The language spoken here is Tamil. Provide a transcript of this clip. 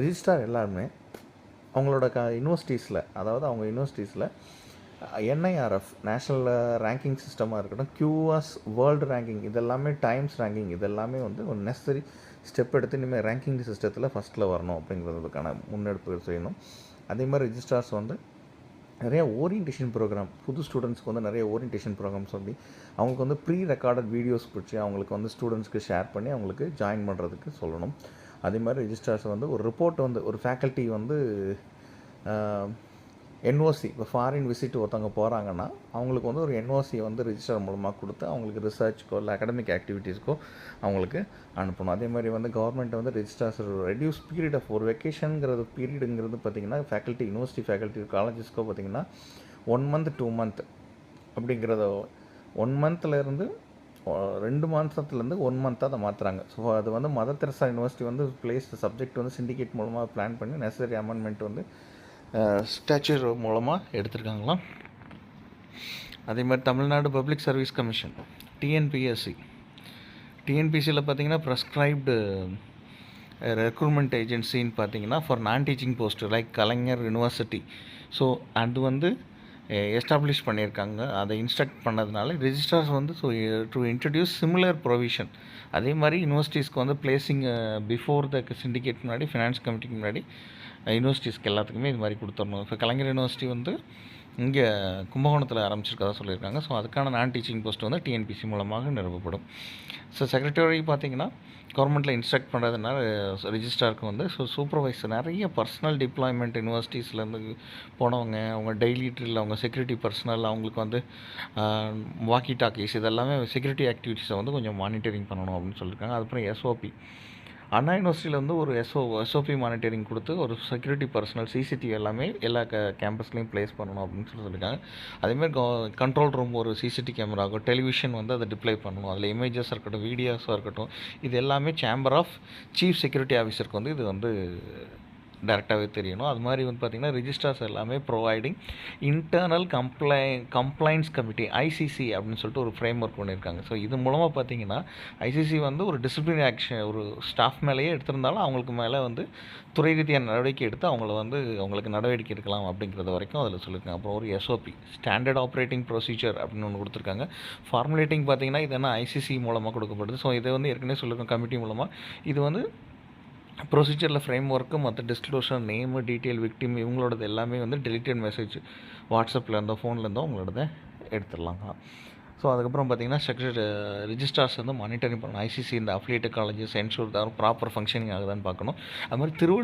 ரிஜிஸ்ட்ரார் எல்லாருமே அவங்களோட க யூனிவர்சிட்டிஸில் அதாவது அவங்க யூனிவர்சிட்டிஸில் என்ஐஆர்எஃப் நேஷ்னல் ரேங்கிங் சிஸ்டமாக இருக்கட்டும் கியூஎஸ் வேர்ல்டு ரேங்கிங் இதெல்லாமே டைம்ஸ் ரேங்கிங் இதெல்லாமே வந்து ஒரு நெசசரி ஸ்டெப் எடுத்து இனிமேல் ரேங்கிங் சிஸ்டத்தில் ஃபஸ்ட்டில் வரணும் அப்படிங்கிறதுக்கான முன்னெடுப்புகள் செய்யணும். அதே மாதிரி ரிஜிஸ்ட்ரார்ஸ் வந்து நிறைய ஓரியன்டேஷன் ப்ரோக்ராம் புது ஸ்டூடெண்ட்ஸ்க்கு வந்து நிறைய ஓரியன்டேஷன் ப்ரோக்ராம் சொல்லி அவங்களுக்கு வந்து ப்ரீ ரெக்கார்டட் வீடியோஸ் பிடிச்சி அவங்களுக்கு வந்து ஸ்டூடெண்ட்ஸ்க்கு ஷேர் பண்ணி அவங்களுக்கு ஜாயின் பண்ணுறதுக்கு சொல்லணும். அதே மாதிரி ரிஜிஸ்ட்ரார்ஸ் வந்து ஒரு ரிப்போர்ட் வந்து ஒரு ஃபேக்கல்ட்டி வந்து என்ஓசி இப்போ ஃபாரின் விசிட் ஒருத்தவங்க போகிறாங்கன்னா அவங்களுக்கு வந்து ஒரு என்ஓசி வந்து ரிஜிஸ்டர் மூலமாக கொடுத்து அவங்களுக்கு ரிசர்ச்க்கோ இல்லை அகடமிக் ஆக்டிவிட்டீஸ்க்கோ அவங்களுக்கு அனுப்பணும். அதே மாதிரி வந்து கவர்மெண்ட் வந்து ரிஜிஸ்டர்ஸ் ரெடியூஸ் பீரியட் ஆஃப் ஒரு வெக்கேஷனுங்கிறது பீரியடுங்கிறது பார்த்திங்கன்னா ஃபேக்கல்ட்டி யூனிவர்சிட்டி ஃபேக்கல்ட்டி காலேஜஸ்க்கோ பார்த்திங்கன்னா ஒன் மந்த் டூ மந்த் அப்படிங்கிறத ஒன் மந்த்லேருந்து ரெண்டு மாதத்துலேருந்து ஒன் மந்த்தாக அதை மாற்றுறாங்க ஸோ அது வந்து மதர் தெரசா யூனிவர்சிட்டி வந்து பிளேஸ் சப்ஜெக்ட் வந்து சிண்டிகேட் மூலமாக பிளான் பண்ணி நெசசரி அமெண்ட்மெண்ட் வந்து ஸ்டாச்சர் மூலமாக எடுத்திருக்காங்களாம். அதே மாதிரி Tamil Nadu public service commission TNPSC டிஎன்பிசியில் பார்த்தீங்கன்னா ப்ரெஸ்கிரைப்டு ரெக்ரூட்மெண்ட் ஏஜென்சின்னு பார்த்தீங்கன்னா for non teaching post like Kalaignar university so அது வந்து எஸ்டாப்ளிஷ் பண்ணியிருக்காங்க. அதை இன்ஸ்ட்ரக்ட் பண்ணதுனால ரிஜிஸ்ட்ரார்ஸ் வந்து so to introduce similar provision அதே மாதிரி யூனிவர்சிட்டிஸ்க்கு வந்து பிளேசிங் பிஃபோர் த சிண்டிகேட் முன்னாடி ஃபினான்ஸ் கமிட்டிக்கு முன்னாடி யூனிவர்சிட்டிஸ்க்கு எல்லாத்துக்குமே இது மாதிரி கொடுத்துடணும். இப்போ கலைஞர் யூனிவர்சிட்டி வந்து இங்கே கும்பகோணத்தில் ஆரம்பிச்சிருக்கதா சொல்லியிருக்காங்க. ஸோ அதுக்கான நான் டீச்சிங் போஸ்ட் வந்து டிஎன்பிசி மூலமாக நிறுவப்படும் ஸோ செக்ரட்டரி பார்த்தீங்கன்னா கவர்மெண்ட்டில் இன்ஸ்ட்ரக்ட் பண்ணுறதுனால ரிஜிஸ்ட்ராருக்கு வந்து ஸோ சூப்பர்வைசர் நிறைய பர்சனல் டிப்ளாய்மெண்ட் யூனிவர்சிட்டிஸ்லேருந்து போனவங்க அவங்க டெய்லி ட்ரில் அவங்க செக்யூரிட்டி பர்சனல் அவங்களுக்கு வந்து வாக்கி டாக்கீஸ் இதெல்லாமே செக்யூரிட்டி ஆக்டிவிட்டீஸை வந்து கொஞ்சம் மானிட்டரிங் பண்ணணும் அப்படின்னு சொல்லியிருக்காங்க. அதுக்கப்புறம் எஸ்ஓபி அண்ணா யூனிவர்சிட்டியில் வந்து ஒரு எஸ்ஓ எஸ்ஓபி மானிட்டரிங் கொடுத்து ஒரு செக்யூரிட்டி பர்சனல் சிசிடிவி எல்லாமே எல்லா க கேம்பஸ்லேயும் ப்ளேஸ் பண்ணணும் அப்படின்னு சொல்லி சொல்லியிருக்காங்க அதேமாதிரி கோ கண்ட்ரோல் ரூம் ஒரு சிசிடி கேமராகும் டெலிவிஷன் வந்து அதை டிப்ளை பண்ணணும். அதில் இமேஜஸாக இருக்கட்டும் வீடியோஸாக இருக்கட்டும் இது எல்லாமே சேம்பர் ஆஃப் சீஃப் செக்யூரிட்டி ஆஃபீஸருக்கு வந்து இது வந்து டேரெக்டாகவே தெரியணும். அது மாதிரி வந்து பார்த்திங்கன்னா ரிஜிஸ்டர்ஸ் எல்லாமே providing internal comply complaints committee ICC அப்படின்னு சொல்லிட்டு ஒரு ஃப்ரேம் ஒர்க் பண்ணியிருக்காங்க ஸோ இது மூலமாக பார்த்தீங்கன்னா ஐசிசி வந்து ஒரு டிசிப்ளின் ஆக்ஷன் ஒரு ஸ்டாஃப் மேலேயே எடுத்திருந்தாலும் அவங்களுக்கு மேலே வந்து துறை ரீதியான நடவடிக்கை எடுத்து அவங்கள வந்து அவங்களுக்கு நடவடிக்கை எடுக்கலாம் அப்படிங்கிறது வரைக்கும் அதில் சொல்லியிருக்காங்க அப்புறம் ஒரு எஸ்ஓபி ஸ்டாண்டர்ட் ஆப்ரேட்டிங் ப்ரொசீஜர் அப்படின்னு ஒன்று கொடுத்துருக்காங்க. ஃபார்முலேட்டிங் பார்த்தீங்கன்னா இது என்ன ஐசிசி மூலமாக கொடுக்கப்படுது? ஸோ இதை வந்து ஏற்கனவே சொல்லியிருக்கோம் கமிட்டி மூலமாக இது வந்து ப்ரொசீஜரில் ஃப்ரேம் ஒர்க்கு மற்ற டிஸ்க்ளோஷர் நேமு டீட்டெயில் விக்டிம் இவங்களோடது எல்லாமே வந்து டெலிட்டட் மெசேஜ் வாட்ஸ்அப்பில் இருந்தோ ஃபோனில் இருந்தோ உங்களோடத எடுத்துடலாங்க ஸோ அதுக்கப்புறம் பார்த்தீங்கன்னா செக்ஷர் ரிஜிஸ்டார்ஸ் வந்து மானிட்டரிங் பண்ணணும். ஐசிசி இந்த அஃபிலியேட்டட் காலேஜஸ் என்ஷூர் தான் ப்ராப்பர் ஃபங்க்ஷனிங் ஆகுதான்னு பார்க்கணும். அது மாதிரி திருவள்ளூர்